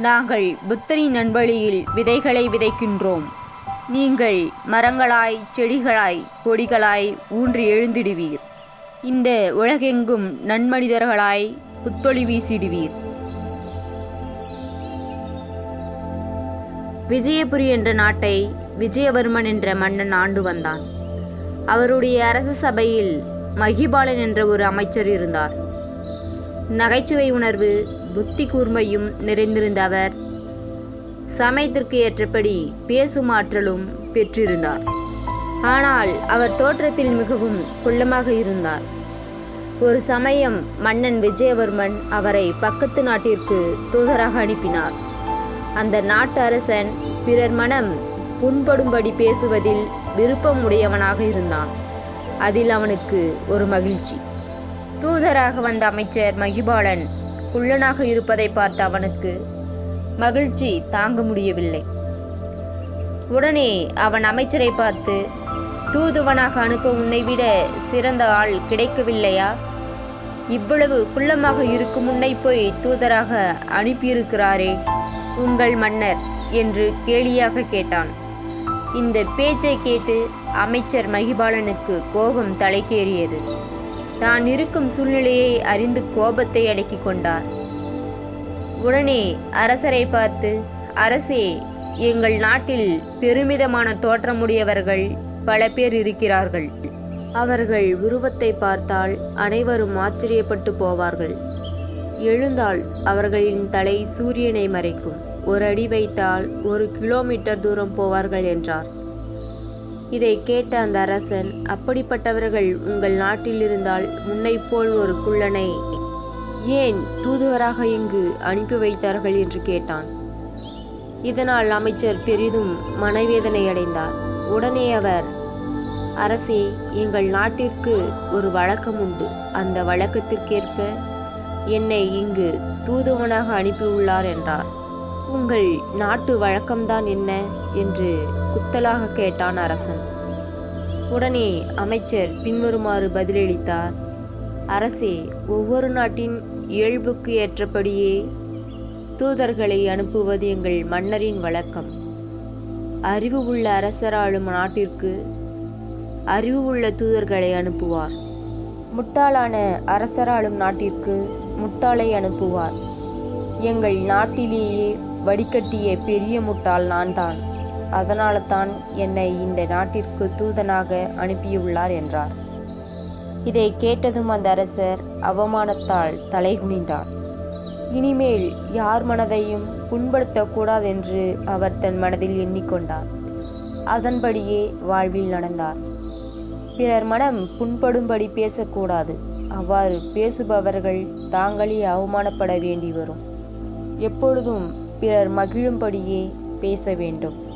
நாங்கள் புத்தரின் நண்பழியில் விதைகளை விதைக்கின்றோம். நீங்கள் மரங்களாய் செடிகளாய் கொடிகளாய் ஊன்றி எழுந்திடுவீர். இந்த உலகெங்கும் நன்மனிதர்களாய் புத்தொளி வீசிடுவீர். விஜயபுரி என்ற நாட்டை விஜயவர்மன் என்ற மன்னன் ஆண்டு வந்தான். அவருடைய அரச சபையில் மகிபாலன் என்ற ஒரு அமைச்சர் இருந்தார். நகைச்சுவை உணர்வு புத்தி கூர்மையும் நிறைந்திருந்த அவர் சமயத்திற்கு ஏற்றபடி பேசும் ஆற்றலும் பெற்றிருந்தார். ஆனால் அவர் தோற்றத்தில் மிகவும் குள்ளமாக இருந்தார். ஒரு சமயம் மன்னன் விஜயவர்மன் அவரை பக்கத்து நாட்டிற்கு தூதராக அனுப்பினார். அந்த நாட்டு அரசன் பிறர் மனம் புண்படும்படி பேசுவதில் விருப்பம் உடையவனாக இருந்தான். அதில் அவனுக்கு ஒரு மகிழ்ச்சி. தூதராக வந்த அமைச்சர் மகிபாலன் குள்ளனாக இருப்பதை பார்த்த அவனுக்கு மகிழ்ச்சி தாங்க முடியவில்லை. உடனே அவன் அமைச்சரை பார்த்து தூதுவனாக அனுப்ப உன்னை விட சிறந்த ஆள் கிடைக்கவில்லையா? இவ்வளவு குள்ளமாக இருக்கும் முன்னை போய் தூதராக அனுப்பியிருக்கிறாரே உங்கள் மன்னர் என்று கேலியாக கேட்டான். இந்த பேச்சை கேட்டு அமைச்சர் மகிபாலனுக்கு கோபம் தலைக்கேறியது. தான் இருக்கும் சூழ்நிலையை அறிந்து கோபத்தை அடக்கிக் கொண்டார். உடனே அரசரை பார்த்து அரசே எங்கள் நாட்டில் பெருமிதமான தோற்றமுடையவர்கள் பல பேர் இருக்கிறார்கள். அவர்கள் உருவத்தை பார்த்தால் அனைவரும் ஆச்சரியப்பட்டு போவார்கள். எழுந்தால் அவர்களின் தலை சூரியனை மறைக்கும். ஒரு அடி வைத்தால் ஒரு கிலோமீட்டர் தூரம் போவார்கள் என்றார். இதை கேட்ட அந்த அரசன் அப்படிப்பட்டவர்கள் உங்கள் நாட்டில் இருந்தால் முன்னைப் போல் ஒரு குள்ளனை ஏன் தூதுவராக இங்கு அனுப்பி வைத்தார்கள்? என்று கேட்டான். இதனால் அமைச்சர் பெரிதும் மனவேதனை அடைந்தார். உடனே அவர் அரசே எங்கள் நாட்டிற்கு ஒரு வழக்கம் உண்டு. அந்த வழக்கத்திற்கேற்ப என்னை இங்கு தூதுவனாக அனுப்பியுள்ளார் என்றார். உங்கள் நாட்டு வழக்கம்தான் என்ன? என்று குத்தலாக கேட்டான் அரசன். உடனே அமைச்சர் பின்வருமாறு பதிலளித்தார். அரசே ஒவ்வொரு நாட்டின் இயல்புக்கு ஏற்றபடியே தூதர்களை அனுப்புவது எங்கள் மன்னரின் வழக்கம். அறிவு உள்ள அரசராளும் நாட்டிற்கு அறிவு உள்ள தூதர்களை அனுப்புவார். முட்டாளான அரசராளும் நாட்டிற்கு முட்டாளை அனுப்புவார். எங்கள் நாட்டிலேயே வடிகட்டிய பெரிய முட்டாள் நான்தான். அதனால தான் என்னை இந்த நாட்டிற்கு தூதனாக அனுப்பியுள்ளார் என்றார். இதை கேட்டதும் அந்த அரசர் அவமானத்தால் தலைகுனிந்தார். இனிமேல் யார் மனதையும் புண்படுத்தக்கூடாதென்று அவர் தன் மனதில் எண்ணிக்கொண்டார். அதன்படியே வாழ்வில் நடந்தார். பிறர் மனம் புண்படும்படி பேசக்கூடாது. அவ்வாறு பேசுபவர்கள் தாங்களே அவமானப்பட வேண்டி வரும் எப்பொழுதும் பிறர் மகிழும்படியே பேச வேண்டும்.